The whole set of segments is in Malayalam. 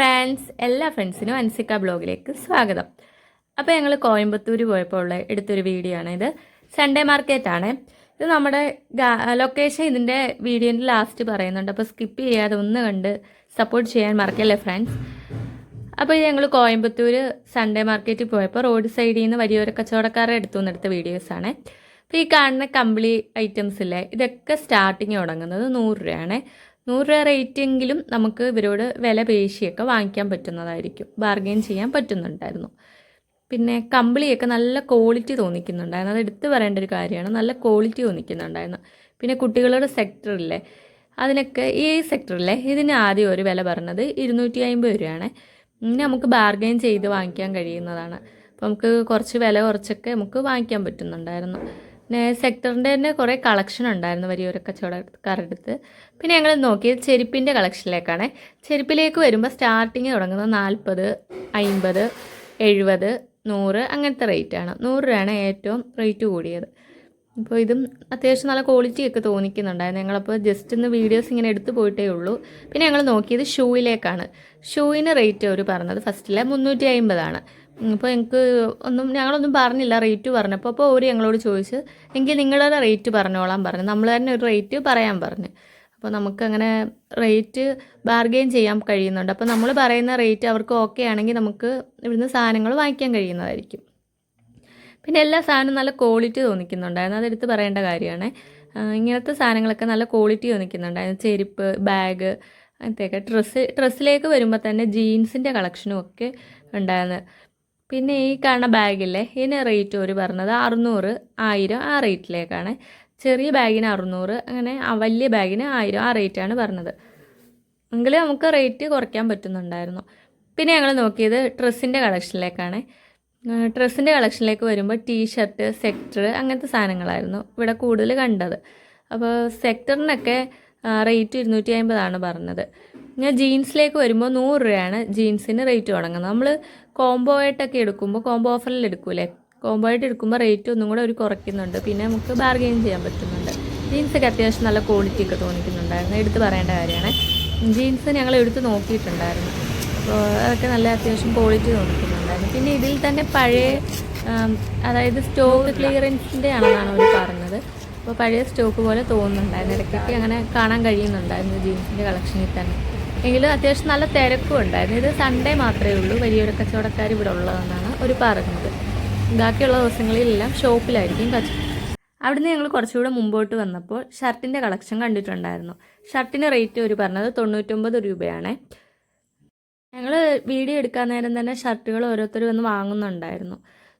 ഫ്രണ്ട്സ് എല്ലാ ഫ്രണ്ട്സിനും അൻസിക്ക ബ്ലോഗിലേക്ക് സ്വാഗതം. അപ്പോൾ ഞങ്ങൾ കോയമ്പത്തൂർ പോയപ്പോൾ ഉള്ള എടുത്തൊരു വീഡിയോ ആണ് ഇത്. സൺഡേ മാർക്കറ്റ് ആണ്. ഇത് നമ്മുടെ ലൊക്കേഷൻ ഇതിന്റെ വീഡിയോന്റെ ലാസ്റ്റ് പറയുന്നുണ്ട്. അപ്പോൾ സ്കിപ്പ് ചെയ്യാതെ ഒന്ന് കണ്ട് സപ്പോർട്ട് ചെയ്യാൻ മറക്കല്ലേ ഫ്രണ്ട്സ് അപ്പോൾ ഞങ്ങൾ കോയമ്പത്തൂർ സൺഡേ മാർക്കറ്റിൽ പോയപ്പോൾ റോഡ് സൈഡിൽ നിന്ന് വലിയൊരു കച്ചവടക്കാരുടെ അടുത്തു നിന്നെടുത്ത വീഡിയോസ് വീഡിയോസാണ് അപ്പോൾ ഈ കാണുന്ന കമ്പിളി ഐറ്റംസ് ഇല്ലേ ഇതൊക്കെ സ്റ്റാർട്ടിങ് തുടങ്ങുന്നത് നൂറ് രൂപയാണ്. നൂറ് രൂപ റേറ്റ് എങ്കിലും നമുക്ക് ഇവരോട് വില പേശിയൊക്കെ വാങ്ങിക്കാൻ പറ്റുന്നതായിരിക്കും. ബാർഗെയിൻ ചെയ്യാൻ പറ്റുന്നുണ്ടായിരുന്നു. പിന്നെ കമ്പിളിയൊക്കെ നല്ല ക്വാളിറ്റി തോന്നിക്കുന്നുണ്ടായിരുന്നു. അത് എടുത്തു പറയേണ്ട ഒരു കാര്യമാണ്. നല്ല ക്വാളിറ്റി തോന്നിക്കുന്നുണ്ടായിരുന്നു. പിന്നെ കുട്ടികളുടെ സെക്ടറില്ലേ അതിനൊക്കെ ഈ സെക്ടറിലെ ഇതിന് ആദ്യം ഒരു വില പറഞ്ഞത് ഇരുന്നൂറ്റി അമ്പത് രൂപയാണ്. ഇനി നമുക്ക് ബാർഗെയിൻ ചെയ്ത് വാങ്ങിക്കാൻ കഴിയുന്നതാണ്. അപ്പോൾ നമുക്ക് കുറച്ച് വില കുറച്ചൊക്കെ നമുക്ക് വാങ്ങിക്കാൻ പറ്റുന്നുണ്ടായിരുന്നു. സെക്ടറിന്റെ തന്നെ കുറേ കളക്ഷൻ ഉണ്ടായിരുന്നു വലിയൊരു കച്ചവടക്കാരുടെ അടുത്ത് പിന്നെ ഞങ്ങൾ നോക്കിയത് ചെരുപ്പിന്റെ കളക്ഷനിലേക്കാണ് ചെരുപ്പിലേക്ക് വരുമ്പോൾ സ്റ്റാർട്ടിങ് തുടങ്ങുന്നത് നാൽപ്പത് അൻപത് എഴുപത് നൂറ് അങ്ങനത്തെ റേറ്റാണ് നൂറ് രൂപയാണ് ഏറ്റവും റേറ്റ് കൂടിയത്. അപ്പോൾ ഇതും അത്യാവശ്യം നല്ല ക്വാളിറ്റി ഒക്കെ തോന്നിക്കുന്നുണ്ടായിരുന്നു. ഞങ്ങളപ്പോൾ ജസ്റ്റ് ഒന്ന് വീഡിയോസ് ഇങ്ങനെ എടുത്തു പോയിട്ടേ ഉള്ളൂ. പിന്നെ ഞങ്ങൾ നോക്കിയത് ഷൂയിലേക്കാണ് ഷൂവിന് റേറ്റ് അവർ പറഞ്ഞത് ഫസ്റ്റിലെ മുന്നൂറ്റി അമ്പതാണ് അപ്പോൾ എനിക്ക് ഒന്നും ഞങ്ങളൊന്നും പറഞ്ഞില്ല റേറ്റ് പറഞ്ഞപ്പോൾ അപ്പോൾ അവർ ഞങ്ങളോട് ചോദിച്ചു എങ്കിൽ നിങ്ങളുടെ റേറ്റ് പറഞ്ഞോളാൻ പറഞ്ഞു. നമ്മൾ തന്നെ ഒരു റേറ്റ് പറയാൻ പറഞ്ഞു. അപ്പോൾ നമുക്കങ്ങനെ റേറ്റ് ബാർഗെയിൻ ചെയ്യാൻ കഴിയുന്നുണ്ട്. അപ്പോൾ നമ്മൾ പറയുന്ന റേറ്റ് അവർക്ക് ഓക്കെ ആണെങ്കിൽ നമുക്ക് ഇവിടുന്ന് സാധനങ്ങൾ വാങ്ങിക്കാൻ കഴിയുന്നതായിരിക്കും. പിന്നെ എല്ലാ സാധനവും നല്ല ക്വാളിറ്റി തോന്നിക്കുന്നുണ്ടായിരുന്നു. അതെടുത്ത് പറയേണ്ട കാര്യമാണ്. ഇങ്ങനത്തെ സാധനങ്ങളൊക്കെ നല്ല ക്വാളിറ്റി തോന്നിക്കുന്നുണ്ടായിരുന്നു. ചെരുപ്പ് ബാഗ് അങ്ങനത്തെയൊക്കെ. ഡ്രസ്സ് ഡ്രസ്സിലേക്ക് വരുമ്പോൾ തന്നെ ജീൻസിന്റെ കളക്ഷനും ഒക്കെ ഉണ്ടായിരുന്നു. പിന്നെ ഈ കാണുന്ന ബാഗില്ലേ ഇതിന് റേറ്റ് ഒരു പറഞ്ഞത് അറുന്നൂറ് ആയിരം ആ റേറ്റിലേക്കാണ് ചെറിയ ബാഗിന് അറുന്നൂറ് അങ്ങനെ വലിയ ബാഗിന് ആയിരം ആ റേറ്റാണ് പറഞ്ഞത്. എങ്കിൽ നമുക്ക് റേറ്റ് കുറയ്ക്കാൻ പറ്റുന്നുണ്ടായിരുന്നു. പിന്നെ ഞങ്ങൾ നോക്കിയത് ഡ്രസ്സിന്റെ കളക്ഷനിലേക്കാണ് ഡ്രസ്സിന്റെ കളക്ഷനിലേക്ക് വരുമ്പോൾ ടീഷർട്ട് സെക്ടർ അങ്ങനത്തെ സാധനങ്ങളായിരുന്നു ഇവിടെ കൂടുതൽ കണ്ടത്. അപ്പോൾ സെക്ടറിനൊക്കെ റേറ്റ് ഇരുന്നൂറ്റി അമ്പതാണ് പറഞ്ഞത്. ഞാൻ ജീൻസിലേക്ക് വരുമ്പോൾ നൂറ് രൂപയാണ് ജീൻസിന് റേറ്റ് തുടങ്ങുന്നത്. നമ്മൾ കോംബോ ആയിട്ടൊക്കെ എടുക്കുമ്പോൾ കോംബോ ഓഫറിൽ എടുക്കൂലേ? കോംബോ ആയിട്ട് എടുക്കുമ്പോൾ റേറ്റ് ഒന്നും കൂടെ അവർ കുറയ്ക്കുന്നുണ്ട്. പിന്നെ നമുക്ക് ബാർഗെയിൻ ചെയ്യാൻ പറ്റുന്നുണ്ട്. ജീൻസൊക്കെ അത്യാവശ്യം നല്ല ക്വാളിറ്റി ഒക്കെ തോന്നിക്കുന്നുണ്ടായിരുന്നു. എടുത്ത് പറയേണ്ട കാര്യമാണ്. ജീൻസ് ഞങ്ങൾ എടുത്ത് നോക്കിയിട്ടുണ്ടായിരുന്നു. അപ്പോൾ അതൊക്കെ നല്ല അത്യാവശ്യം ക്വാളിറ്റി തോന്നിക്കുന്നുണ്ടായിരുന്നു. പിന്നെ ഇതിൽ തന്നെ പഴയ അതായത് സ്റ്റോക്ക് ക്ലിയറൻസിന്റെ ആണെന്നാണ് അവർ പറഞ്ഞത്. അപ്പോൾ പഴയ സ്റ്റോക്ക് പോലെ തോന്നുന്നുണ്ടായിരുന്നു. ഇടയ്ക്കൊക്കെ അങ്ങനെ കാണാൻ കഴിയുന്നുണ്ടായിരുന്നു ജീൻസിന്റെ കളക്ഷനിൽ തന്നെ. എങ്കിലും അത്യാവശ്യം നല്ല തിരക്കും ഉണ്ടായിരുന്നു. ഇത് സൺഡേ മാത്രമേ ഉള്ളൂ. വലിയൊരു കച്ചവടക്കാർ ഇവിടെ ഉള്ളതെന്നാണ് ഒരു പറഞ്ഞത്. ബാക്കിയുള്ള ദിവസങ്ങളിലെല്ലാം ഷോപ്പിലായിരിക്കും കച്ചവടം. അവിടുന്ന് ഞങ്ങൾ കുറച്ചുകൂടെ മുമ്പോട്ട് വന്നപ്പോൾ ഷർട്ടിന്റെ കളക്ഷൻ കണ്ടിട്ടുണ്ടായിരുന്നു. ഷർട്ടിന് റേറ്റ് ഒരു പറഞ്ഞത് തൊണ്ണൂറ്റൊമ്പത് രൂപയാണ്. ഞങ്ങൾ വീഡിയോ എടുക്കാൻ നേരം തന്നെ ഷർട്ടുകൾ ഓരോരുത്തർ വന്ന് വാങ്ങുന്നുണ്ടായിരുന്നു.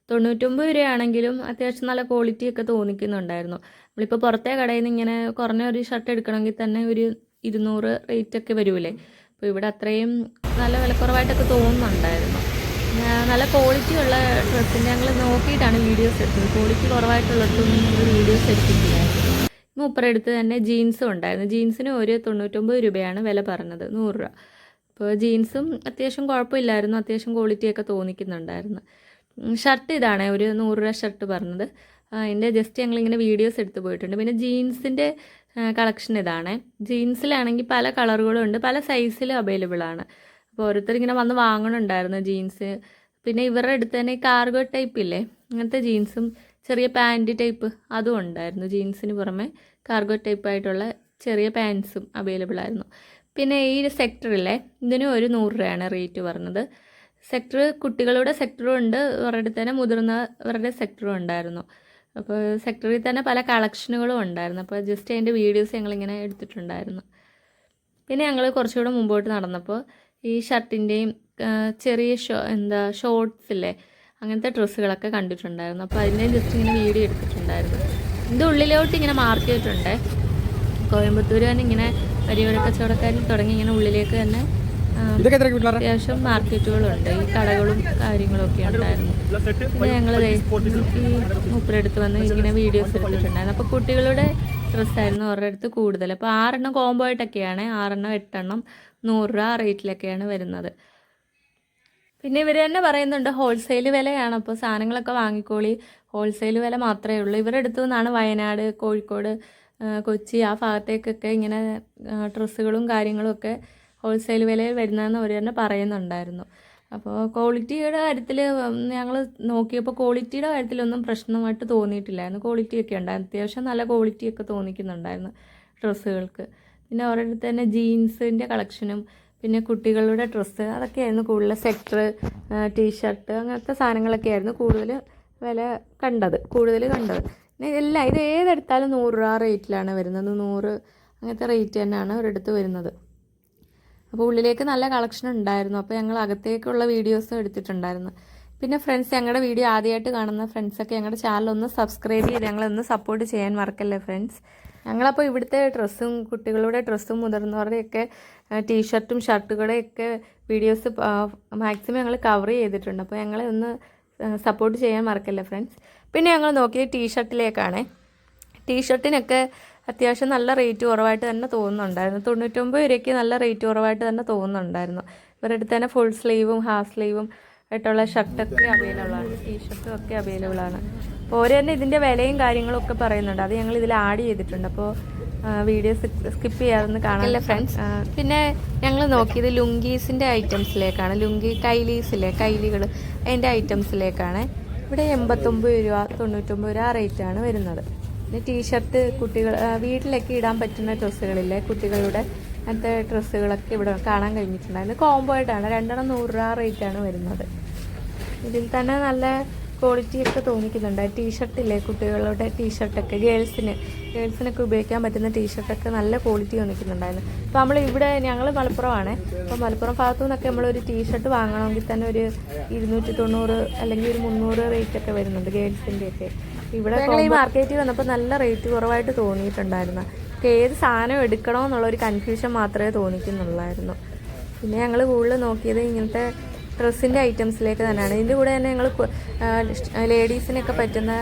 തൊണ്ണൂറ്റൊമ്പത് രൂപയാണെങ്കിലും അത്യാവശ്യം നല്ല ക്വാളിറ്റിയൊക്കെ തോന്നിക്കുന്നുണ്ടായിരുന്നു. നമ്മളിപ്പോൾ പുറത്തെ കടയിൽ നിന്ന് ഇങ്ങനെ കുറഞ്ഞ ഒരു ഷർട്ട് എടുക്കണമെങ്കിൽ തന്നെ ഒരു ഇരുന്നൂറ് റേറ്റ് ഒക്കെ വരൂലേ അപ്പോൾ ഇവിടെ അത്രയും നല്ല വിലക്കുറവായിട്ടൊക്കെ തോന്നുന്നുണ്ടായിരുന്നു. നല്ല ക്വാളിറ്റി ഉള്ള ഡ്രസ്സിന്റെ ഞങ്ങൾ നോക്കിയിട്ടാണ് വീഡിയോസ് എടുത്തത്. ക്വാളിറ്റി കുറവായിട്ടുള്ളിടത്തൊന്നും ഞങ്ങൾ വീഡിയോസ് എടുത്തിട്ടില്ലായിരുന്നു. മൂപ്പറടുത്ത് തന്നെ ജീൻസും ഉണ്ടായിരുന്നു. ജീൻസിന് ഒരു തൊണ്ണൂറ്റൊമ്പത് രൂപയാണ് വില പറഞ്ഞത്. നൂറ് രൂപ. അപ്പോൾ ജീൻസും അത്യാവശ്യം കുഴപ്പമില്ലായിരുന്നു. അത്യാവശ്യം ക്വാളിറ്റിയൊക്കെ തോന്നിക്കുന്നുണ്ടായിരുന്നു. ഷർട്ട് ഇതാണ് ഒരു നൂറ് രൂപ ഷർട്ട് പറഞ്ഞത്. അതിന്റെ ജസ്റ്റ് ഞങ്ങളിങ്ങനെ വീഡിയോസ് എടുത്ത് പോയിട്ടുണ്ട്. പിന്നെ ജീൻസിന്റെ കളക്ഷൻ ഇതാണ്. ജീൻസിലാണെങ്കിൽ പല കളറുകളും ഉണ്ട് പല സൈസിലും അവൈലബിൾ ആണ്. അപ്പോൾ ഓരോരുത്തർ ഇങ്ങനെ വന്ന് വാങ്ങണുണ്ടായിരുന്നു ജീൻസ്. പിന്നെ ഇവരുടെ അടുത്ത് തന്നെ കാർഗോ ടൈപ്പ് ഇല്ലേ? അങ്ങനത്തെ ജീൻസും ചെറിയ പാന്റ് ടൈപ്പ് അതും ഉണ്ടായിരുന്നു. ജീൻസിന് പുറമെ കാർഗോ ടൈപ്പ് ആയിട്ടുള്ള ചെറിയ പാൻസും അവൈലബിൾ ആയിരുന്നു. പിന്നെ ഈ സെക്ടറിലെ ഇതിന് ഒരു നൂറ് രൂപയാണ് റേറ്റ് പറഞ്ഞത്. സെക്ടർ കുട്ടികളുടെ സെക്ടറും ഉണ്ട് അവരുടെ തന്നെ മുതിർന്നവരുടെ സെക്ടറും ഉണ്ടായിരുന്നു. അപ്പോൾ സെക്ടറിൽ തന്നെ പല കളക്ഷനുകളും ഉണ്ടായിരുന്നു. അപ്പോൾ ജസ്റ്റ് അതിന്റെ വീഡിയോസ് ഞങ്ങളിങ്ങനെ എടുത്തിട്ടുണ്ടായിരുന്നു. പിന്നെ ഞങ്ങൾ കുറച്ചുകൂടെ മുമ്പോട്ട് നടന്നപ്പോൾ ഈ ഷർട്ടിന്റെയും ചെറിയ ഷോ എന്താ ഇല്ലേ അങ്ങനത്തെ ഡ്രസ്സുകളൊക്കെ കണ്ടിട്ടുണ്ടായിരുന്നു. അപ്പോൾ അതിന്റെ ജസ്റ്റ് ഇങ്ങനെ വീഡിയോ എടുത്തിട്ടുണ്ടായിരുന്നു. ഇത് ഉള്ളിലോട്ട് ഇങ്ങനെ മാർക്ക് ചെയ്തിട്ടുണ്ട്. കോയമ്പത്തൂർ തന്നെ ഇങ്ങനെ വലിയ കച്ചവടക്കാരിൽ തുടങ്ങി ഇങ്ങനെ ഉള്ളിലേക്ക് തന്നെ അത്യാവശ്യം മാർക്കറ്റുകളുണ്ട്. ഈ കടകളും കാര്യങ്ങളും ഒക്കെ ഉണ്ടായിരുന്നു. പിന്നെ ഞങ്ങൾ ഈ മൂപ്പരടുത്ത് വന്ന് ഇങ്ങനെ വീഡിയോസ് എടുത്തിട്ടുണ്ടായിരുന്നു. അപ്പോൾ കുട്ടികളുടെ ഡ്രസ്സായിരുന്നു അവരുടെ അടുത്ത് കൂടുതൽ. അപ്പോൾ ആറെണ്ണം കോംബോ ആയിട്ടൊക്കെയാണ്. ആറെണ്ണം എട്ടെണ്ണം നൂറ് രൂപ റേറ്റിലൊക്കെയാണ് വരുന്നത്. പിന്നെ ഇവർ തന്നെ പറയുന്നുണ്ട് ഹോൾസെയിൽ വിലയാണ്. അപ്പോൾ സാധനങ്ങളൊക്കെ വാങ്ങിക്കോളി. ഹോൾസെയിൽ വില മാത്രമേ ഉള്ളൂ. ഇവരുടെ അടുത്തു നിന്നാണ് വയനാട് കോഴിക്കോട് കൊച്ചി ആ ഭാഗത്തേക്കൊക്കെ ഇങ്ങനെ ഡ്രസ്സുകളും കാര്യങ്ങളും ഒക്കെ ഹോൾസെയിൽ വിലയിൽ വരുന്നതെന്ന് അവർ തന്നെ പറയുന്നുണ്ടായിരുന്നു. അപ്പോൾ ക്വാളിറ്റിയുടെ കാര്യത്തിൽ ഞങ്ങൾ നോക്കിയപ്പോൾ ക്വാളിറ്റിയുടെ കാര്യത്തിലൊന്നും പ്രശ്നമായിട്ട് തോന്നിയിട്ടില്ലായിരുന്നു. ക്വാളിറ്റി ഒക്കെ ഉണ്ടായിരുന്നു. അത്യാവശ്യം നല്ല ക്വാളിറ്റിയൊക്കെ തോന്നിക്കുന്നുണ്ടായിരുന്നു ഡ്രസ്സുകൾക്ക്. പിന്നെ അവരുടെ തന്നെ ജീൻസിന്റെ കളക്ഷനും പിന്നെ കുട്ടികളുടെ ഡ്രസ്സ് അതൊക്കെയായിരുന്നു കൂടുതൽ സെക്ടർ ടീഷർട്ട് അങ്ങനത്തെ സാധനങ്ങളൊക്കെ ആയിരുന്നു കൂടുതൽ വില കണ്ടത് കൂടുതൽ കണ്ടത്. പിന്നെ എല്ലാം ഇത് ഏതെടുത്താലും നൂറ് രൂപ റേറ്റിലാണ് വരുന്നത്. നൂറ് അങ്ങനത്തെ റേറ്റ് തന്നെയാണ് ഒരിടത്ത് വരുന്നത്. അപ്പോൾ ഉള്ളിലേക്ക് നല്ല കളക്ഷൻ ഉണ്ടായിരുന്നു. അപ്പോൾ ഞങ്ങൾ അകത്തേക്കുള്ള വീഡിയോസും എടുത്തിട്ടുണ്ടായിരുന്നു. പിന്നെ ഫ്രണ്ട്സ് ഞങ്ങളുടെ വീഡിയോ ആദ്യമായിട്ട് കാണുന്ന ഫ്രണ്ട്സൊക്കെ ഞങ്ങളുടെ ചാനൽ ഒന്ന് സബ്സ്ക്രൈബ് ചെയ്ത് ഞങ്ങളൊന്ന് സപ്പോർട്ട് ചെയ്യാൻ മറക്കല്ലേ ഫ്രണ്ട്സ് ഞങ്ങളപ്പോൾ ഇവിടുത്തെ ഡ്രസ്സും കുട്ടികളുടെ ഡ്രസ്സും മുതിർന്നവരുടെയൊക്കെ ടീഷർട്ടും ഷർട്ടുകളെയൊക്കെ വീഡിയോസ് മാക്സിമം ഞങ്ങൾ കവർ ചെയ്തിട്ടുണ്ട്. അപ്പോൾ ഞങ്ങളെ ഒന്ന് സപ്പോർട്ട് ചെയ്യാൻ മറക്കല്ലേ ഫ്രണ്ട്സ് പിന്നെ ഞങ്ങൾ നോക്കിയത് ടീഷർട്ടിലേക്കാണ് ടീഷർട്ടിനൊക്കെ അത്യാവശ്യം നല്ല റേറ്റ് കുറവായിട്ട് തന്നെ തോന്നുന്നുണ്ടായിരുന്നു. തൊണ്ണൂറ്റൊമ്പത് രൂപയ്ക്ക് നല്ല റേറ്റ് കുറവായിട്ട് തന്നെ തോന്നുന്നുണ്ടായിരുന്നു. ഇവരുടെ അടുത്ത് തന്നെ ഫുൾ സ്ലീവും ഹാഫ് സ്ലീവും ആയിട്ടുള്ള ഷർട്ടൊക്കെ അവൈലബിൾ ആണ്. ടീഷർട്ടും ഒക്കെ അവൈലബിൾ ആണ്. അപ്പോൾ ഓരോ തന്നെ ഇതിന്റെ വിലയും കാര്യങ്ങളും ഒക്കെ പറയുന്നുണ്ട്. അത് ഞങ്ങൾ ഇതിൽ ആഡ് ചെയ്തിട്ടുണ്ട്. അപ്പോൾ വീഡിയോ സ്കിപ്പ് ചെയ്യാതെ കാണാനില്ല ഫ്രണ്ട്സ് പിന്നെ ഞങ്ങൾ നോക്കിയത് ലുങ്കീസിന്റെ ഐറ്റംസിലേക്കാണ് ലുങ്കി കൈലീസിലെ കൈലികൾ അതിന്റെ ഐറ്റംസിലേക്കാണ് ഇവിടെ എൺപത്തൊമ്പത് രൂപ തൊണ്ണൂറ്റൊമ്പത് രൂപ ആ റേറ്റാണ് വരുന്നത്. പിന്നെ ടീഷർട്ട് കുട്ടികൾ വീട്ടിലൊക്കെ ഇടാൻ പറ്റുന്ന ഡ്രസ്സുകളില്ലേ കുട്ടികളുടെ അങ്ങനത്തെ ഡ്രസ്സുകളൊക്കെ ഇവിടെ കാണാൻ കഴിഞ്ഞിട്ടുണ്ടായിരുന്നു. കോംബോ ആയിട്ടാണ് രണ്ടെണ്ണം നൂറ് രൂപ റേറ്റാണ് വരുന്നത്. ഇതിൽ തന്നെ നല്ല ക്വാളിറ്റിയൊക്കെ തോന്നിക്കുന്നുണ്ട്. ടീഷർട്ടില്ലേ കുട്ടികളുടെ ടീഷർട്ടൊക്കെ ഗേൾസിന് ഗേൾസിനൊക്കെ ഉപയോഗിക്കാൻ പറ്റുന്ന ടീഷർട്ടൊക്കെ നല്ല ക്വാളിറ്റി തോന്നിക്കുന്നുണ്ടായിരുന്നു. അപ്പോൾ നമ്മൾ ഇവിടെ ഞങ്ങൾ മലപ്പുറമാണ്. അപ്പോൾ മലപ്പുറം ഭാഗത്തു നിന്നൊക്കെ നമ്മളൊരു ടീഷർട്ട് വാങ്ങണമെങ്കിൽ തന്നെ ഒരു ഇരുന്നൂറ്റി തൊണ്ണൂറ് അല്ലെങ്കിൽ ഒരു മുന്നൂറ് റേറ്റ് ഒക്കെ വരുന്നുണ്ട് ഗേൾസിന്റെ ഒക്കെ ഇവിടെ ഞങ്ങൾ ഈ മാർക്കറ്റിൽ വന്നപ്പോൾ നല്ല റേറ്റ് കുറവായിട്ട് തോന്നിയിട്ടുണ്ടായിരുന്നു. ഏത് സാധനം എടുക്കണോ എന്നുള്ളൊരു കൺഫ്യൂഷൻ മാത്രമേ തോന്നിക്കുന്നുള്ളായിരുന്നു. പിന്നെ ഞങ്ങൾ കൂടുതൽ നോക്കിയത് ഇങ്ങനത്തെ ഡ്രസ്സിന്റെ ഐറ്റംസിലേക്ക് തന്നെയാണ്. ഇതിന്റെ കൂടെ തന്നെ ഞങ്ങൾ ലേഡീസിനൊക്കെ പറ്റുന്ന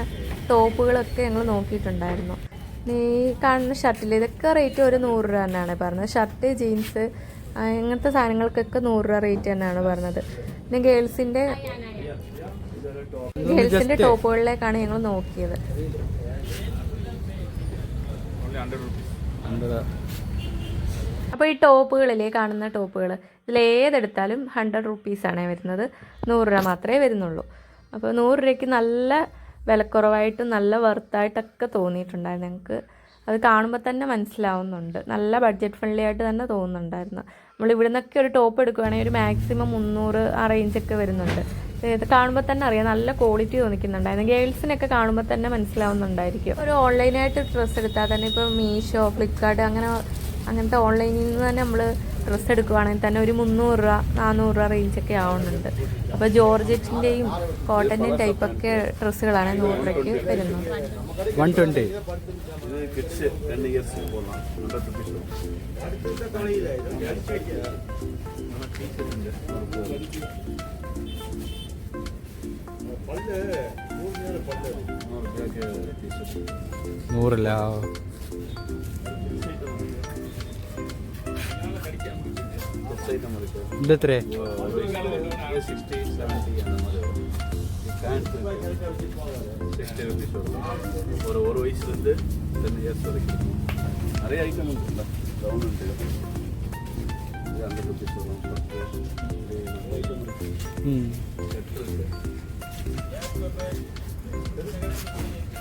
ടോപ്പുകളൊക്കെ ഞങ്ങൾ നോക്കിയിട്ടുണ്ടായിരുന്നു. ഈ കാണുന്ന ഷർട്ടിൽ ഇതൊക്കെ റേറ്റ് ഒരു നൂറ് രൂപ തന്നെയാണ് പറഞ്ഞത്. ഷർട്ട് ജീൻസ് ഇങ്ങനത്തെ സാധനങ്ങൾക്കൊക്കെ നൂറ് രൂപ റേറ്റ് തന്നെയാണ് പറഞ്ഞത്. പിന്നെ ഗേൾസിന്റെ ഗേൾസിന്റെ ടോപ്പുകളിലേക്കാണ് ഞങ്ങൾ നോക്കിയത്. അപ്പോൾ ഈ ടോപ്പുകളിലെ കാണുന്ന ടോപ്പുകൾ ഇതിൽ ഏതെടുത്താലും ഹൺഡ്രഡ് റുപ്പീസാണ് വരുന്നത്. നൂറ് രൂപ മാത്രമേ വരുന്നുള്ളൂ. അപ്പോൾ നൂറ് രൂപയ്ക്ക് നല്ല വിലക്കുറവായിട്ടും നല്ല വർത്തായിട്ടൊക്കെ തോന്നിയിട്ടുണ്ടായിരുന്നു ഞങ്ങൾക്ക് അത് കാണുമ്പോൾ തന്നെ മനസ്സിലാവുന്നുണ്ട്. നല്ല ബഡ്ജറ്റ് ഫ്രണ്ട്ലി ആയിട്ട് തന്നെ തോന്നുന്നുണ്ടായിരുന്നു. നമ്മൾ ഇവിടെ നിന്നൊക്കെ ഒരു ടോപ്പ് എടുക്കുകയാണെങ്കിൽ ഒരു മാക്സിമം മുന്നൂറ് ആ റേഞ്ചൊക്കെ വരുന്നുണ്ട്. ഇത് കാണുമ്പോൾ തന്നെ അറിയാം. നല്ല ക്വാളിറ്റി തോന്നിക്കുന്നുണ്ടായിരുന്നു. ഗേൾസിനൊക്കെ കാണുമ്പോൾ തന്നെ മനസ്സിലാവുന്നുണ്ടായിരിക്കും. ഒരു ഓൺലൈനായിട്ട് ഡ്രസ്സ് എടുത്താൽ തന്നെ ഇപ്പോൾ മീഷോ ഫ്ലിപ്കാർട്ട് അങ്ങനെ അങ്ങനത്തെ ഓൺലൈനിൽ നിന്ന് തന്നെ നമ്മൾ ഡ്രസ്സ് എടുക്കുവാണെങ്കിൽ തന്നെ ഒരു മുന്നൂറ് രൂപ നാനൂറ് രൂപ റേഞ്ചൊക്കെ ആവുന്നുണ്ട്. അപ്പോൾ ജോർജറ്റിന്റെയും കോട്ടന്റെയും ടൈപ്പൊക്കെ ഡ്രസ്സുകളാണ് നൂറ് രൂപയ്ക്ക് വരുന്നത്. വൺ നൂറില്ല. இந்த த்ரே ஒரு ஒரு வயசுலேருந்து டென் இயர்ஸ் வரைக்கும். நிறைய ஐட்டம் இருக்குல்ல கவுன் இருக்குது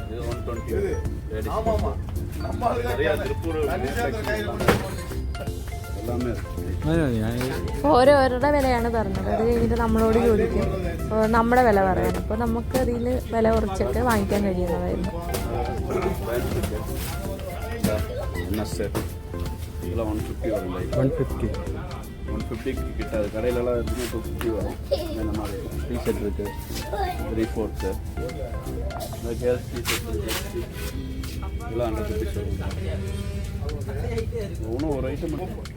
இது ஒன் டுவெண்ட்டி நிறையா திருப்பூர் ഓരോരുടെ വിലയാണ് പറഞ്ഞത് അത് കഴിഞ്ഞിട്ട് നമ്മളോട് ചോദിക്കും അപ്പോൾ നമ്മുടെ വില പറയാൻ അപ്പോൾ നമുക്ക് അതിൽ വില കുറച്ചൊക്കെ വാങ്ങിക്കാൻ കഴിയുന്നതായിരുന്നു பேண்ட் இருக்கு என்ன சார் இதெல்லாம் ஒன் ஃபிஃப்டி வரும் லைட் വൺ ഫിഫ്റ്റി ஒன் ஃபிஃப்டிக்கு கிட்ட அது கடையிலலாம் இருக்குமே டூ ஃபிஃப்டி வரும் இந்த மாதிரி டிஷர்ட் இருக்கு த்ரீ ஃபோர்த்து இந்த கேர்ள்ஸ் டிஷர்ட் இருக்கு இதெல்லாம் ஹண்ட்ரட் ருபீஸ் வரும் ஒன்றும் ஒரு ஐட்டம் மட்டும்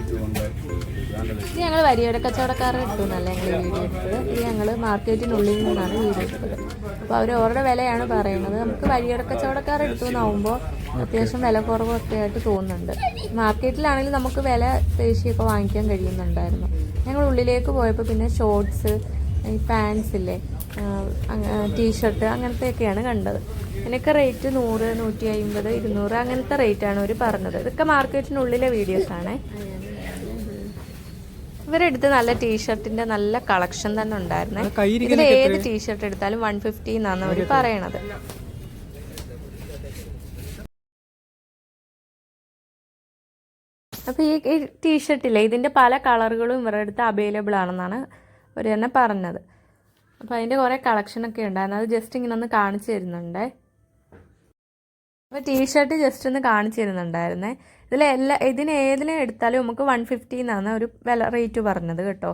ഇത് ഞങ്ങൾ വരിയുടെ കച്ചവടക്കാർ കിട്ടുന്നല്ലേ ഞങ്ങൾ വീഡിയോ ഇത് ഞങ്ങൾ മാർക്കറ്റിനുള്ളിൽ നിന്നാണ് വീഡിയോ എടുത്തത്. അപ്പോൾ അവർ അവരുടെ വിലയാണ് പറയുന്നത്. നമുക്ക് വരിയുടെ കച്ചവടക്കാർ എടുത്തു നിന്നാവുമ്പോൾ അത്യാവശ്യം വില കുറവൊക്കെ ആയിട്ട് തോന്നുന്നുണ്ട്. മാർക്കറ്റിലാണെങ്കിൽ നമുക്ക് വില പേശിയൊക്കെ വാങ്ങിക്കാൻ കഴിയുന്നുണ്ടായിരുന്നു. ഞങ്ങൾ ഉള്ളിലേക്ക് പോയപ്പോൾ പിന്നെ ഷോർട്സ് ഈ പാൻസ് ഇല്ലേ ടീഷർട്ട് അങ്ങനത്തെയൊക്കെയാണ് കണ്ടത്. ഇതിനൊക്കെ റേറ്റ് നൂറ് നൂറ്റി അമ്പത് ഇരുന്നൂറ് അങ്ങനത്തെ റേറ്റാണ് അവർ പറഞ്ഞത്. ഇതൊക്കെ മാർക്കറ്റിനുള്ളിലെ വീഡിയോസ് ആണ്. ഇവരെടുത്ത് നല്ല ടീഷർട്ടിന്റെ നല്ല കളക്ഷൻ തന്നെ ഉണ്ടായിരുന്നേ. ഇതിൽ ഏത് ടീഷർട്ട് എടുത്താലും വൺ ഫിഫ്റ്റി എന്നാണ് അവർ പറയണത്. അപ്പോൾ ഈ ടീഷർട്ടില്ലേ ഇതിന്റെ പല കളറുകളും ഇവരുടെ അടുത്ത് അവൈലബിൾ ആണെന്നാണ് അവർ തന്നെ പറഞ്ഞത്. അപ്പോൾ അതിന്റെ കുറേ കളക്ഷനൊക്കെ ഉണ്ടായിരുന്നു. അത് ജസ്റ്റ് ഇങ്ങനെ ഒന്ന് കാണിച്ചു തരുന്നുണ്ടേ. അപ്പോൾ ടീഷർട്ട് ജസ്റ്റ് ഒന്ന് കാണിച്ചു തരുന്നുണ്ടായിരുന്നേ. ഇതിൽ എല്ലാ ഇതിന് ഏതിനെ എടുത്താലും നമുക്ക് വൺ ഫിഫ്റ്റി എന്നാണ് ഒരു വില റേറ്റ് പറഞ്ഞത് കേട്ടോ.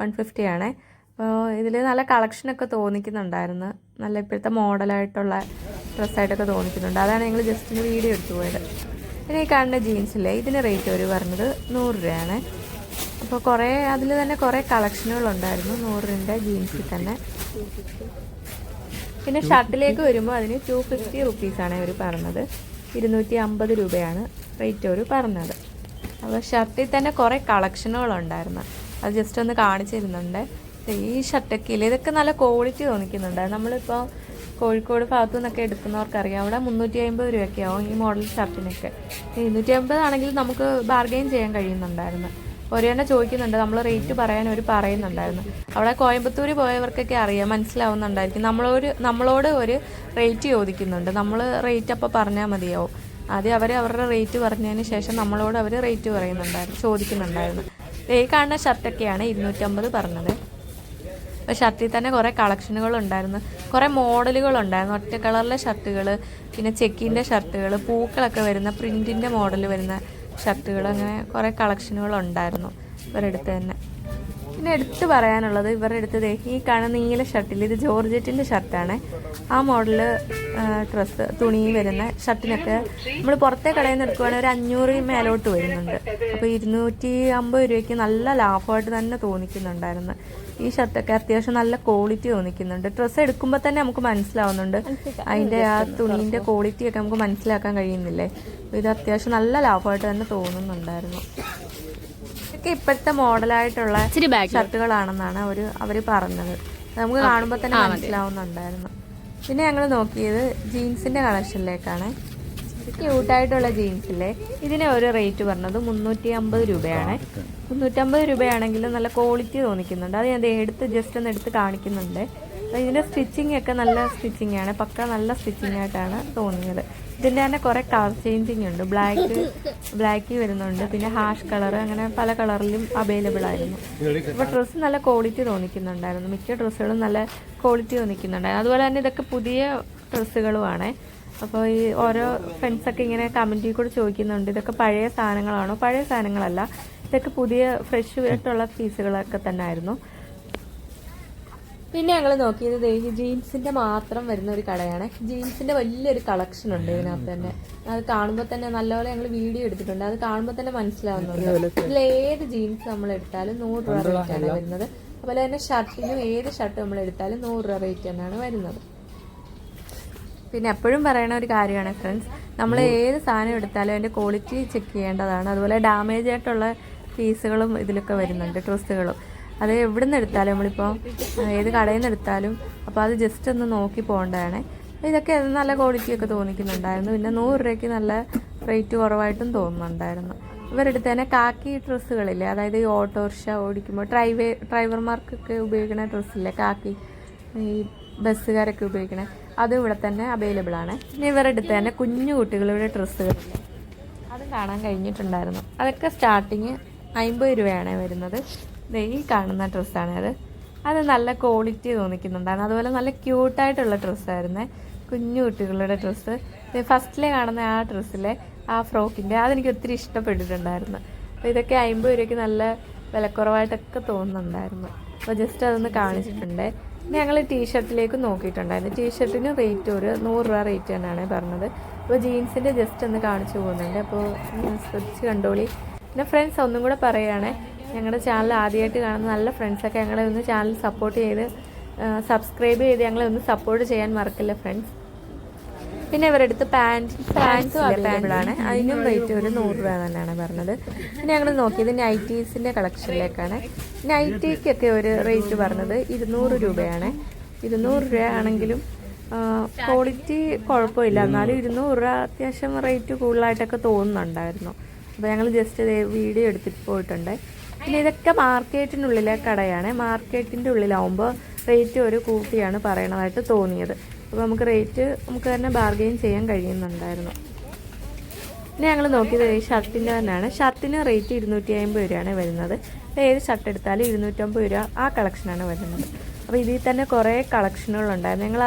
വൺ ഫിഫ്റ്റി ആണേ. അപ്പോൾ ഇതിൽ നല്ല കളക്ഷനൊക്കെ തോന്നിക്കുന്നുണ്ടായിരുന്നു. നല്ല ഇപ്പോഴത്തെ മോഡലായിട്ടുള്ള ഡ്രസ്സായിട്ടൊക്കെ തോന്നിക്കുന്നുണ്ട്. അതാണ് ഞങ്ങൾ ജസ്റ്റ് വീഡിയോ എടുത്തു പോയത്. പിന്നെ ഈ കാണുന്ന ജീൻസില്ലേ ഇതിന് റേറ്റ് ഒരു പറഞ്ഞത് നൂറ് രൂപയാണ്. അപ്പോൾ കുറേ അതിൽ തന്നെ കുറേ കളക്ഷനുകളുണ്ടായിരുന്നു നൂറിന്റെ ജീൻസിൽ തന്നെ. പിന്നെ ഷർട്ടിലേക്ക് വരുമ്പോൾ അതിന് ടു ഫിഫ്റ്റി റുപ്പീസാണ് ഇവർ പറഞ്ഞത്. ഇരുന്നൂറ്റി അമ്പത് രൂപയാണ് റേറ്റ് അവർ പറഞ്ഞത്. അപ്പോൾ ഷർട്ടിൽ തന്നെ കുറേ കളക്ഷനുകളുണ്ടായിരുന്നു അത് ജസ്റ്റ് ഒന്ന് കാണിച്ചു തരുന്നുണ്ട്. ഈ ഷർട്ടൊക്കെ ഇല്ല? ഇതൊക്കെ നല്ല ക്വാളിറ്റി തോന്നിക്കുന്നുണ്ട്. നമ്മളിപ്പോൾ കോഴിക്കോട് ഭാഗത്തു നിന്നൊക്കെ എടുക്കുന്നവർക്കറിയാം. അവിടെ മുന്നൂറ്റി അമ്പത് രൂപയൊക്കെ ആവും ഈ മോഡൽ ഷർട്ടിനൊക്കെ. ഇരുന്നൂറ്റി അമ്പത് ആണെങ്കിൽ നമുക്ക് ബാർഗെയിൻ ചെയ്യാൻ കഴിയുന്നുണ്ടായിരുന്നു. ഒരു തന്നെ ചോദിക്കുന്നുണ്ട്. നമ്മൾ റേറ്റ് പറയാൻ ഒരു പറയുന്നുണ്ടായിരുന്നു. അവിടെ കോയമ്പത്തൂർ പോയവർക്കൊക്കെ അറിയാം മനസ്സിലാവുന്നുണ്ടായിരിക്കും. നമ്മളൊരു നമ്മളോട് ഒരു റേറ്റ് ചോദിക്കുന്നുണ്ട്. നമ്മൾ റേറ്റ് അപ്പോൾ പറഞ്ഞാൽ മതിയാവും. ആദ്യം അവർ അവരുടെ റേറ്റ് പറഞ്ഞതിന് ശേഷം നമ്മളോട് അവർ റേറ്റ് പറയുന്നുണ്ടായിരുന്നു ചോദിക്കുന്നുണ്ടായിരുന്നു. ഈ കാണുന്ന ഷർട്ടൊക്കെയാണ് ഇരുന്നൂറ്റമ്പത് പറഞ്ഞത്. അപ്പോൾ ഷർട്ടിൽ തന്നെ കുറേ കളക്ഷനുകൾ ഉണ്ടായിരുന്നു. കുറേ മോഡലുകൾ ഉണ്ടായിരുന്നു. ഒറ്റ കളറിലെ ഷർട്ടുകൾ പിന്നെ ചെക്കിന്റെ ഷർട്ടുകൾ പൂക്കളൊക്കെ വരുന്ന പ്രിന്റിന്റെ മോഡൽ വരുന്ന ഷർട്ടുകൾ അങ്ങനെ കുറേ കളക്ഷനുകൾ ഉണ്ടായിരുന്നു അടുത്ത് തന്നെ. പിന്നെ എടുത്തു പറയാനുള്ളത് ഇവരുടെ അടുത്ത് ഈ കാണുന്ന നീല ഷർട്ടിൽ ഇത് ജോർജറ്റിന്റെ ഷർട്ടാണ്. ആ മോഡൽ ഡ്രസ്സ് തുണി വരുന്ന ഷർട്ടിനൊക്കെ നമ്മൾ പുറത്തെ കടയിൽ നിന്ന് എടുക്കുവാണെങ്കിൽ ഒരു അഞ്ഞൂറ് മേലോട്ട് വരുന്നുണ്ട്. അപ്പോൾ ഇരുന്നൂറ്റി അമ്പത് രൂപയ്ക്ക് നല്ല ലാഭമായിട്ട് തന്നെ തോന്നിക്കുന്നുണ്ടായിരുന്നു. ഈ ഷർട്ടൊക്കെ അത്യാവശ്യം നല്ല ക്വാളിറ്റി തോന്നിക്കുന്നുണ്ട്. ഡ്രസ്സ് എടുക്കുമ്പോൾ തന്നെ നമുക്ക് മനസ്സിലാവുന്നുണ്ട്. അതിന്റെ ആ തുണീന്റെ ക്വാളിറ്റി ഒക്കെ നമുക്ക് മനസ്സിലാക്കാൻ കഴിയുന്നില്ലേ? ഇത് അത്യാവശ്യം നല്ല ലാഭമായിട്ട് തന്നെ തോന്നുന്നുണ്ടായിരുന്നു. ഇതൊക്കെ ഇപ്പോഴത്തെ മോഡലായിട്ടുള്ള ഷർട്ടുകളാണെന്നാണ് അവർ അവർ പറഞ്ഞത്. നമുക്ക് കാണുമ്പോൾ തന്നെ മനസ്സിലാവുന്നുണ്ടായിരുന്നു. പിന്നെ ഞങ്ങൾ നോക്കിയത് ജീൻസിന്റെ കളക്ഷനിലേക്കാണ്. ക്യൂട്ടായിട്ടുള്ള ജീൻസിലെ ഇതിന് ഒരു റേറ്റ് പറഞ്ഞത് മുന്നൂറ്റി അമ്പത് രൂപയാണ് മുന്നൂറ്റമ്പത് രൂപയാണെങ്കിലും നല്ല ക്വാളിറ്റി തോന്നിക്കുന്നുണ്ട്. അത് ഞാൻ എടുത്ത് ജസ്റ്റ് ഒന്ന് എടുത്ത് കാണിക്കുന്നുണ്ട്. ഇതിന്റെ സ്റ്റിച്ചിങ് ഒക്കെ നല്ല സ്റ്റിച്ചിങ് ആണ്. പക്ക നല്ല സ്റ്റിച്ചിങ് ആയിട്ടാണ് തോന്നിയത്. ഇതിന്റെ തന്നെ കുറേ കളർ ചേഞ്ചിങ് ഉണ്ട്. ബ്ലാക്ക് ബ്ലാക്ക് വരുന്നുണ്ട്. പിന്നെ ഹാഷ് കളർ അങ്ങനെ പല കളറിലും അവൈലബിൾ ആയിരുന്നു. അപ്പോൾ ഡ്രസ്സ് നല്ല ക്വാളിറ്റി തോന്നിക്കുന്നുണ്ടായിരുന്നു. മിക്ക ഡ്രസ്സുകളും നല്ല ക്വാളിറ്റി തോന്നിക്കുന്നുണ്ടായിരുന്നു. അതുപോലെ തന്നെ ഇതൊക്കെ പുതിയ ഡ്രസ്സുകളുമാണ് അപ്പോൾ ഈ ഓരോ ഫ്രണ്ട്സൊക്കെ ഇങ്ങനെ കമന്റിൽ കൂടെ ചോദിക്കുന്നുണ്ട്. ഇതൊക്കെ പഴയ സാധനങ്ങളാണോ? പഴയ സാധനങ്ങളല്ല. ഇതൊക്കെ പുതിയ ഫ്രഷ് ആയിട്ടുള്ള പീസുകളൊക്കെ തന്നെ ആയിരുന്നു പിന്നെ ഞങ്ങൾ നോക്കിയത് ദേഹി ജീൻസിന്റെ മാത്രം വരുന്ന ഒരു കടയാണ്. ജീൻസിന്റെ വലിയൊരു കളക്ഷൻ ഉണ്ട് ഇതിനകത്ത് തന്നെ. അത് കാണുമ്പോൾ തന്നെ നല്ലപോലെ ഞങ്ങൾ വീഡിയോ എടുത്തിട്ടുണ്ട്. അത് കാണുമ്പോൾ തന്നെ മനസ്സിലാവുന്നുണ്ട്. ഇതിൽ ഏത് ജീൻസ് നമ്മൾ എടുത്താലും നൂറ് രൂപ റേറ്റ് ആണ് വരുന്നത്. അതുപോലെ തന്നെ ഷർട്ടിനും ഏത് ഷർട്ട് നമ്മൾ എടുത്താലും നൂറ് രൂപ റേറ്റ് തന്നെയാണ് വരുന്നത്. പിന്നെ എപ്പോഴും പറയണ ഒരു കാര്യമാണ് ഫ്രണ്ട്സ് നമ്മൾ ഏത് സാധനം എടുത്താലും അതിന്റെ ക്വാളിറ്റി ചെക്ക് ചെയ്യേണ്ടതാണ്. അതുപോലെ ഡാമേജ് ആയിട്ടുള്ള പീസുകളും ഇതിലൊക്കെ വരുന്നുണ്ട് ഡ്രസ്സുകളും അത് എവിടെ നിന്ന് എടുത്താലും നമ്മളിപ്പോൾ ഏത് കടയിൽ നിന്ന് എടുത്താലും അപ്പോൾ അത് ജസ്റ്റ് ഒന്ന് നോക്കി പോകേണ്ടതാണ്. ഇതൊക്കെ നല്ല ക്വാളിറ്റി ഒക്കെ തോന്നിക്കുന്നുണ്ടായിരുന്നു. പിന്നെ നൂറ് രൂപയ്ക്ക് നല്ല റേറ്റ് കുറവായിട്ടും തോന്നുന്നുണ്ടായിരുന്നു. ഇവരെടുത്ത് തന്നെ കാക്കി ഡ്രസ്സുകളില്ലേ അതായത് ഈ ഓട്ടോറിക്ഷ ഓടിക്കുമ്പോൾ ഡ്രൈവേ ഡ്രൈവർമാർക്കൊക്കെ ഉപയോഗിക്കുന്ന ഡ്രസ്സില്ലേ കാക്കി ഈ ബസ്സുകാരൊക്കെ ഉപയോഗിക്കണ അതും ഇവിടെ തന്നെ അവൈലബിൾ ആണ്. പിന്നെ ഇവരുടെ അടുത്ത് തന്നെ കുഞ്ഞു കുട്ടികളുടെ ഡ്രസ്സുകളില്ലേ അതും കാണാൻ കഴിഞ്ഞിട്ടുണ്ടായിരുന്നു. അതൊക്കെ സ്റ്റാർട്ടിങ് അമ്പത് രൂപയാണ് വരുന്നത്. ഈ കാണുന്ന ഡ്രസ്സാണ് അത്. അത് നല്ല ക്വാളിറ്റി തോന്നിക്കുന്നുണ്ടായിരുന്നു അതുപോലെ നല്ല ക്യൂട്ടായിട്ടുള്ള ഡ്രസ്സായിരുന്നേ. കുഞ്ഞു കുട്ടികളുടെ ഡ്രസ്സ് ഫസ്റ്റിലെ കാണുന്ന ആ ഡ്രസ്സിലെ ആ ഫ്രോക്കിന്റെ അതെനിക്ക് ഒത്തിരി ഇഷ്ടപ്പെട്ടിട്ടുണ്ടായിരുന്നു. അപ്പോൾ ഇതൊക്കെ അമ്പത് രൂപയ്ക്ക് നല്ല വിലക്കുറവായിട്ടൊക്കെ തോന്നുന്നുണ്ടായിരുന്നു. അപ്പോൾ ജസ്റ്റ് അതൊന്ന് കാണിച്ചിട്ടുണ്ട്. പിന്നെ ഞങ്ങൾ ടീഷർട്ടിലേക്ക് നോക്കിയിട്ടുണ്ടായിരുന്നു. ടീഷർട്ടിന് റേറ്റ് ഒരു നൂറ് രൂപ റേറ്റ് തന്നെയാണ് പറഞ്ഞത്. അപ്പോൾ ജീൻസിന്റെ ജസ്റ്റ് ഒന്ന് കാണിച്ചു പോകുന്നുണ്ട്. അപ്പോൾ ശ്രദ്ധിച്ച് കണ്ടോളി. പിന്നെ ഫ്രണ്ട്സ് ഒന്നും കൂടെ പറയുകയാണെ. ഞങ്ങളുടെ ചാനൽ ആദ്യമായിട്ട് കാണുന്ന നല്ല ഫ്രണ്ട്സൊക്കെ ഞങ്ങളെ ഒന്ന് ചാനൽ സപ്പോർട്ട് ചെയ്ത് സബ്സ്ക്രൈബ് ചെയ്ത് ഞങ്ങളെ ഒന്ന് സപ്പോർട്ട് ചെയ്യാൻ മറക്കില്ല ഫ്രണ്ട്സ് പിന്നെ ഇവരുടെ അടുത്ത് പാന്റ് പാൻസും അവൈലബിൾ ആണ്. അതിനും റേറ്റ് ഒരു നൂറ് രൂപ തന്നെയാണ് പറഞ്ഞത്. പിന്നെ ഞങ്ങൾ നോക്കിയത് നൈറ്റീസിന്റെ കളക്ഷനിലേക്കാണ് നൈറ്റിക്കൊക്കെ ഒരു റേറ്റ് പറഞ്ഞത് ഇരുന്നൂറ് രൂപയാണ്. ഇരുന്നൂറ് രൂപ ആണെങ്കിലും ക്വാളിറ്റി കുഴപ്പമില്ല. എന്നാലും ഇരുന്നൂറ് രൂപ അത്യാവശ്യം റേറ്റ് കൂടുതലായിട്ടൊക്കെ തോന്നുന്നുണ്ടായിരുന്നു. അപ്പോൾ ഞങ്ങൾ ജസ്റ്റ് വീഡിയോ എടുത്തിട്ട് പോയിട്ടുണ്ട്. പിന്നെ ഇതൊക്കെ മാർക്കറ്റിനുള്ളിലെ കടയാണ്. മാർക്കറ്റിന്റെ ഉള്ളിലാവുമ്പോൾ റേറ്റ് ഒരു കൂട്ടിയാണ് പറയണതായിട്ട് തോന്നിയത്. അപ്പോൾ നമുക്ക് റേറ്റ് നമുക്ക് തന്നെ ബാർഗെയിൻ ചെയ്യാൻ കഴിയുന്നുണ്ടായിരുന്നു. പിന്നെ ഞങ്ങൾ നോക്കിയത് ഈ ഷർട്ടിന്റെ തന്നെയാണ്. ഷർട്ടിന് റേറ്റ് ഇരുന്നൂറ്റി അമ്പത് രൂപയാണ് വരുന്നത്. ഏത് ഷർട്ട് എടുത്താലും ഇരുന്നൂറ്റമ്പത് രൂപ ആ കളക്ഷനാണ് വരുന്നത്. അപ്പോൾ ഇതിൽ തന്നെ കുറേ കളക്ഷനുകളുണ്ടായിരുന്നു ഞങ്ങൾ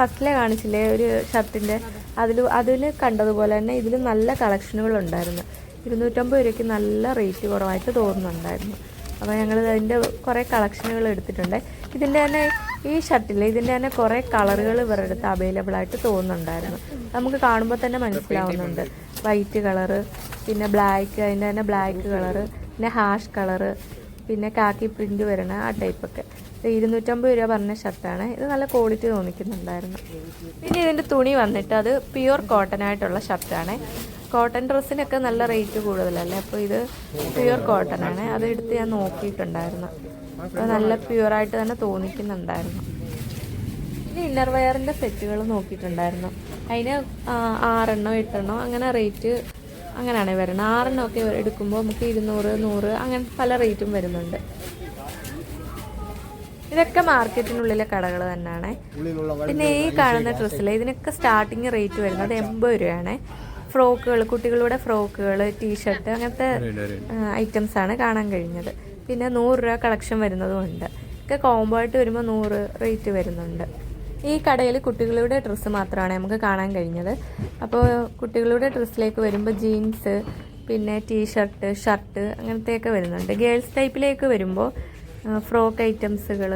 ഫസ്റ്റിലെ കാണിച്ചില്ലേ ഒരു ഷർട്ടിന്റെ അതിൽ അതിൽ കണ്ടതുപോലെ തന്നെ ഇതിൽ നല്ല കളക്ഷനുകളുണ്ടായിരുന്നു ഇരുന്നൂറ്റമ്പത് രൂപയ്ക്ക് നല്ല റേറ്റ് കുറവായിട്ട് തോന്നുന്നുണ്ടായിരുന്നു. അപ്പോൾ ഞങ്ങൾ അതിന്റെ കുറേ കളക്ഷനുകൾ എടുത്തിട്ടുണ്ട്. ഇതിന്റെ തന്നെ ഈ ഷർട്ടിൽ ഇതിന്റെ തന്നെ കുറേ കളറുകൾ ഇവരുടെ അടുത്ത് അവൈലബിൾ ആയിട്ട് തോന്നുന്നുണ്ടായിരുന്നു. നമുക്ക് കാണുമ്പോൾ തന്നെ മനസ്സിലാവുന്നുണ്ട്. വൈറ്റ് കളറ് പിന്നെ ബ്ലാക്ക് അതിന്റെ തന്നെ ബ്ലാക്ക് കളറ് പിന്നെ ഹാഷ് കളറ് പിന്നെ കാക്കി പ്രിന്റ് വരണ ആ ടൈപ്പൊക്കെ ഇരുന്നൂറ്റമ്പത് രൂപ പറഞ്ഞ ഷർട്ടാണ് ഇത് നല്ല ക്വാളിറ്റി തോന്നിക്കുന്നുണ്ടായിരുന്നു. പിന്നെ ഇതിന്റെ തുണി വന്നിട്ട് അത് പ്യുവർ കോട്ടൺ ആയിട്ടുള്ള ഷർട്ടാണ് കോട്ടൺ ഡ്രസ്സിനൊക്കെ നല്ല റേറ്റ് കൂടുതലല്ലേ? അപ്പോൾ ഇത് പ്യുവർ കോട്ടൺ ആണ്. അത് എടുത്ത് ഞാൻ നോക്കിയിട്ടുണ്ടായിരുന്നു. അപ്പോൾ നല്ല പ്യുവറായിട്ട് തന്നെ തോന്നിക്കുന്നുണ്ടായിരുന്നു. പിന്നെ ഇന്നർ വെയറിന്റെ സെറ്റുകൾ നോക്കിയിട്ടുണ്ടായിരുന്നു. അതിന് ആറെണ്ണോ എട്ടെണ്ണോ അങ്ങനെ റേറ്റ് അങ്ങനെയാണ് വരുന്നത്. ആറെണ്ണം ഒക്കെ എടുക്കുമ്പോൾ നമുക്ക് ഇരുന്നൂറ് നൂറ് അങ്ങനെ പല റേറ്റും വരുന്നുണ്ട്. ഇതൊക്കെ മാർക്കറ്റിനുള്ളിലെ കടകൾ തന്നെയാണ്. പിന്നെ ഈ കാണുന്ന ഡ്രസ്സിൽ ഇതിനൊക്കെ സ്റ്റാർട്ടിങ് റേറ്റ് വരുന്നത് എൺപത് രൂപയാണ്. ഫ്രോക്കുകൾ കുട്ടികളുടെ ഫ്രോക്കുകൾ ടീഷർട്ട് അങ്ങനത്തെ ഐറ്റംസ് ആണ് കാണാൻ കഴിഞ്ഞത്. പിന്നെ നൂറ് രൂപ കളക്ഷൻ വരുന്നതുമുണ്ട്. ഒക്കെ കോംബോ ആയിട്ട് വരുമ്പോൾ നൂറ് റേറ്റ് വരുന്നുണ്ട്. ഈ കടയിൽ കുട്ടികളുടെ ഡ്രസ്സ് മാത്രമാണ് നമുക്ക് കാണാൻ കഴിഞ്ഞത്. അപ്പോൾ കുട്ടികളുടെ ഡ്രസ്സിലേക്ക് വരുമ്പോൾ ജീൻസ് പിന്നെ ടീഷർട്ട് ഷർട്ട് അങ്ങനത്തെയൊക്കെ വരുന്നുണ്ട്. ഗേൾസ് ടൈപ്പിലേക്ക് വരുമ്പോൾ ഫ്രോക്ക് ഐറ്റംസുകൾ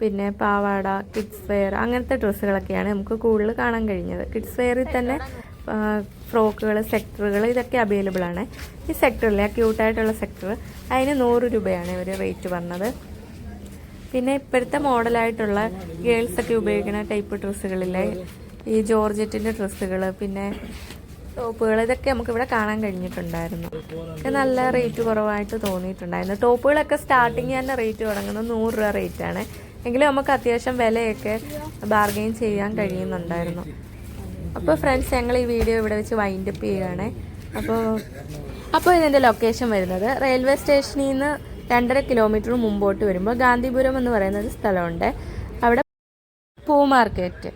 പിന്നെ പാവാട കിഡ്സ് വെയർ അങ്ങനത്തെ ഡ്രസ്സുകളൊക്കെയാണ് നമുക്ക് കൂടുതൽ കാണാൻ കഴിഞ്ഞത്. കിഡ്സ് വെയറിൽ തന്നെ ഫ്രോക്കുകൾ സെക്ടറുകൾ ഇതൊക്കെ അവൈലബിൾ ആണ്. ഈ സെക്ടറിലെ ക്യൂട്ടായിട്ടുള്ള സെക്ടർ അതിന് നൂറ് രൂപയാണ് ഇവർ റേറ്റ് വന്നത്. പിന്നെ ഇപ്പോഴത്തെ മോഡലായിട്ടുള്ള ഗേൾസൊക്കെ ഉപയോഗിക്കുന്ന ടൈപ്പ് ഡ്രസ്സുകളിലെ ഈ ജോർജറ്റിന്റെ ഡ്രസ്സുകൾ പിന്നെ ടോപ്പുകൾ ഇതൊക്കെ നമുക്കിവിടെ കാണാൻ കഴിഞ്ഞിട്ടുണ്ടായിരുന്നു. നല്ല റേറ്റ് കുറവായിട്ട് തോന്നിയിട്ടുണ്ടായിരുന്നു. ടോപ്പുകളൊക്കെ സ്റ്റാർട്ടിങ് തന്നെ റേറ്റ് തുടങ്ങുന്നത് നൂറ് രൂപ റേറ്റാണ് എങ്കിലും നമുക്ക് അത്യാവശ്യം വിലയൊക്കെ ബാർഗെയിൻ ചെയ്യാൻ കഴിയുന്നുണ്ടായിരുന്നു. അപ്പോൾ ഫ്രണ്ട്സ് ഞങ്ങൾ ഈ വീഡിയോ ഇവിടെ വെച്ച് വൈൻഡപ്പ് ചെയ്യുകയാണ്. അപ്പോൾ അപ്പോൾ ഇതിന്റെ ലൊക്കേഷൻ വരുന്നത്. റെയിൽവേ സ്റ്റേഷനിൽ നിന്ന് രണ്ടര കിലോമീറ്റർ മുമ്പോട്ട് വരുമ്പോൾ ഗാന്ധിപുരം എന്ന് പറയുന്ന ഒരു സ്ഥലമുണ്ട്. അവിടെ പൂ മാർക്കറ്റ്